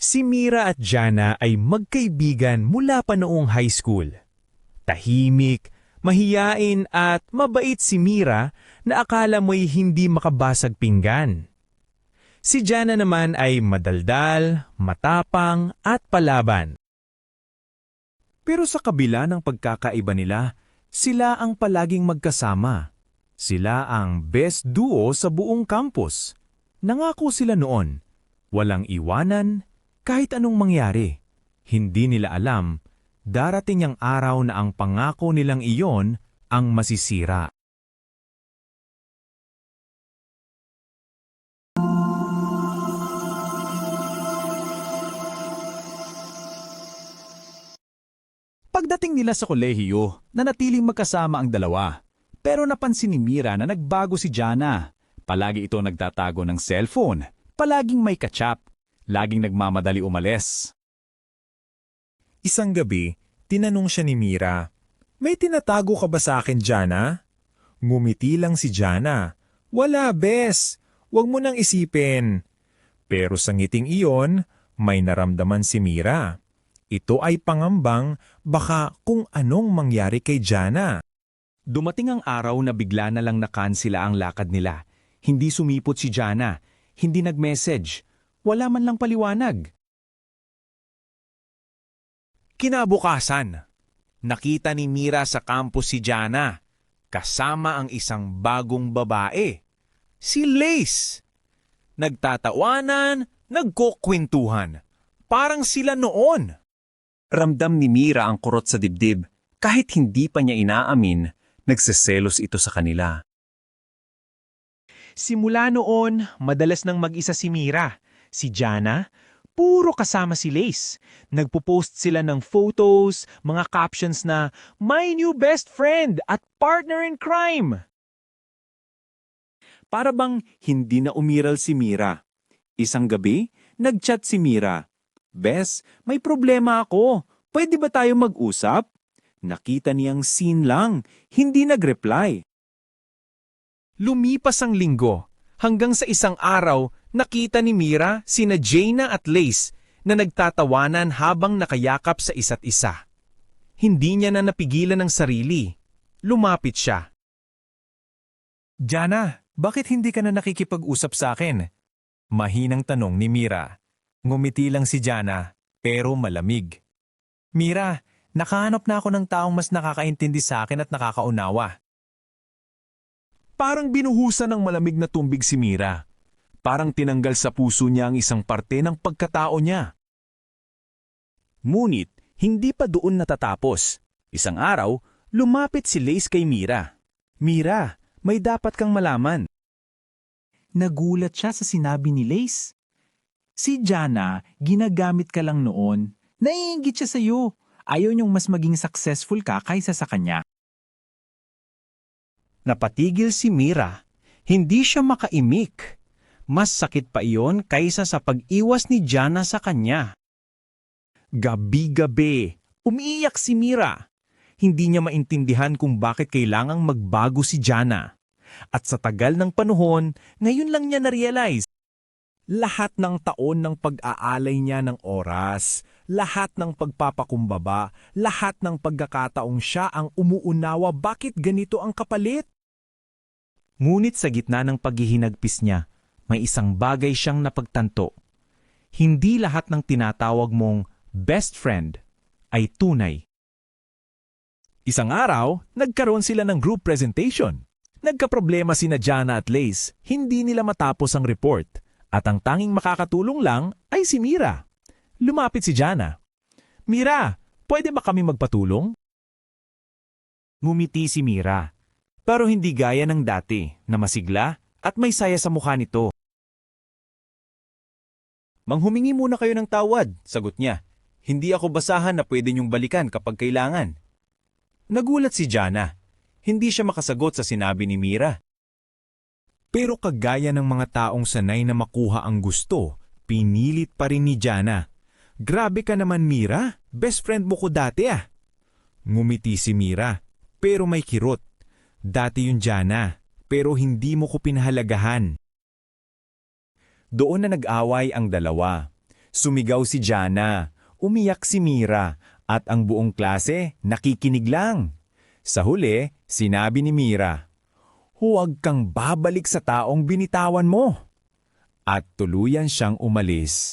Si Mira at Jana ay magkaibigan mula pa noong high school. Tahimik, mahiyain at mabait si Mira na akala mo'y hindi makabasag pinggan. Si Jana naman ay madaldal, matapang at palaban. Pero sa kabila ng pagkakaiba nila, sila ang palaging magkasama. Sila ang best duo sa buong campus. Nangako sila noon, walang iwanan kahit anong mangyari. Hindi nila alam, darating ang araw na ang pangako nilang iyon ang masisira. Pagdating nila sa kolehiyo, nanatiling magkasama ang dalawa. Pero napansin ni Mira na nagbago si Jana. Palagi ito nagtatago ng cellphone, palaging may kachap, laging nagmamadali umalis. Isang gabi, tinanong siya ni Mira, May tinatago ka ba sa akin, Jana? Ngumiti lang si Jana. Wala, bes. Huwag mo nang isipin. Pero sa ngiting iyon, may naramdaman si Mira. Ito ay pangambang baka kung anong mangyari kay Jana. Dumating ang araw na bigla na lang nakansila ang lakad nila. Hindi sumipot si Jana, hindi nag-message, wala man lang paliwanag. Kinabukasan, nakita ni Mira sa campus si Jana, kasama ang isang bagong babae, si Lace. Nagtatawanan, nagkukwentuhan, parang sila noon. Ramdam ni Mira ang kurot sa dibdib. Kahit hindi pa niya inaamin, nagseselos ito sa kanila. Simula noon, madalas nang mag-isa si Mira. Si Jana, puro kasama si Lace. Nagpo-post sila ng photos, mga captions na, My new best friend at partner in crime. Para bang hindi na umiral si Mira. Isang gabi, nagchat si Mira. Bes, may problema ako. Pwede ba tayo mag-usap? Nakita niyang scene lang, hindi nag-reply. Lumipas ang linggo, hanggang sa isang araw, nakita ni Mira sina Jaina at Lace na nagtatawanan habang nakayakap sa isa't isa. Hindi niya na napigilan ang sarili. Lumapit siya. Jana, bakit hindi ka na nakikipag-usap sa akin? Mahinang tanong ni Mira. Ngumiti lang si Jana, pero malamig. Mira, nakahanap na ako ng taong mas nakakaintindi sa akin at nakakaunawa. Parang binuhusan ng malamig na tumbig si Mira. Parang tinanggal sa puso niya ang isang parte ng pagkatao niya. Ngunit, hindi pa doon natatapos. Isang araw, lumapit si Lace kay Mira. Mira, may dapat kang malaman. Nagulat siya sa sinabi ni Lace. Si Jana, ginagamit ka lang noon. Naiingit siya sa iyo. Ayaw niyong mas maging successful ka kaysa sa kanya. Napatigil si Mira. Hindi siya makaimik. Mas sakit pa iyon kaysa sa pag-iwas ni Jana sa kanya. Gabi-gabi, umiiyak si Mira. Hindi niya maintindihan kung bakit kailangang magbago si Jana. At sa tagal ng panahon, ngayon lang niya na-realize. Lahat ng taon ng pag-aalay niya ng oras, lahat ng pagpapakumbaba, lahat ng pagkakataong siya ang umuunawa bakit ganito ang kapalit. Ngunit sa gitna ng paghihinagpis niya, may isang bagay siyang napagtanto. Hindi lahat ng tinatawag mong best friend ay tunay. Isang araw, nagkaroon sila ng group presentation. Nagkaproblema sina Jana at Lace, hindi nila matapos ang report at ang tanging makakatulong lang ay si Mira. Lumapit si Jana. Mira, pwede ba kami magpatulong? Ngumiti si Mira, pero hindi gaya ng dati na masigla at may saya sa mukha nito. Manghumingi muna kayo ng tawad, sagot niya. Hindi ako basahan na pwede niyong balikan kapag kailangan. Nagulat si Jana. Hindi siya makasagot sa sinabi ni Mira. Pero kagaya ng mga taong sanay na makuha ang gusto, pinilit pa rin ni Jana. Grabe ka naman Mira, best friend mo ko dati ah. Ngumiti si Mira, pero may kirot. Dati yun Jana, pero hindi mo ko pinahalagahan. Doon na nag-away ang dalawa. Sumigaw si Jana, umiyak si Mira, at ang buong klase nakikinig lang. Sa huli, sinabi ni Mira, Huwag kang babalik sa taong binitawan mo. At tuluyan siyang umalis.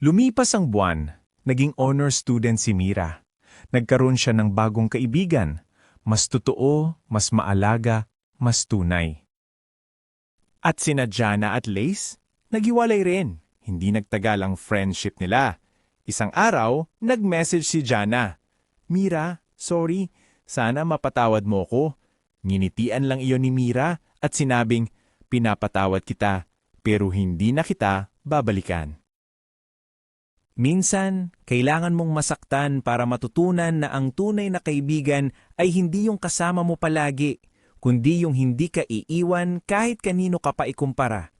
Lumipas ang buwan, naging honor student si Mira. Nagkaroon siya ng bagong kaibigan, mas totoo, mas maalaga, mas tunay. At sina Jana at Lace, nagiwalay rin. Hindi nagtagal ang friendship nila. Isang araw, nag-message si Jana. Mira, sorry, sana mapatawad mo ko. Nginitian lang iyon ni Mira at sinabing, pinapatawad kita, pero hindi na kita babalikan. Minsan, kailangan mong masaktan para matutunan na ang tunay na kaibigan ay hindi yung kasama mo palagi, kundi yung hindi ka iiwan kahit kanino ka pa ikumpara.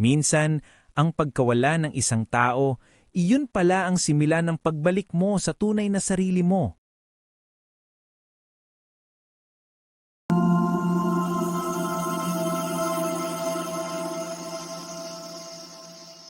Minsan, ang pagkawala ng isang tao, iyon pala ang simula ng pagbalik mo sa tunay na sarili mo.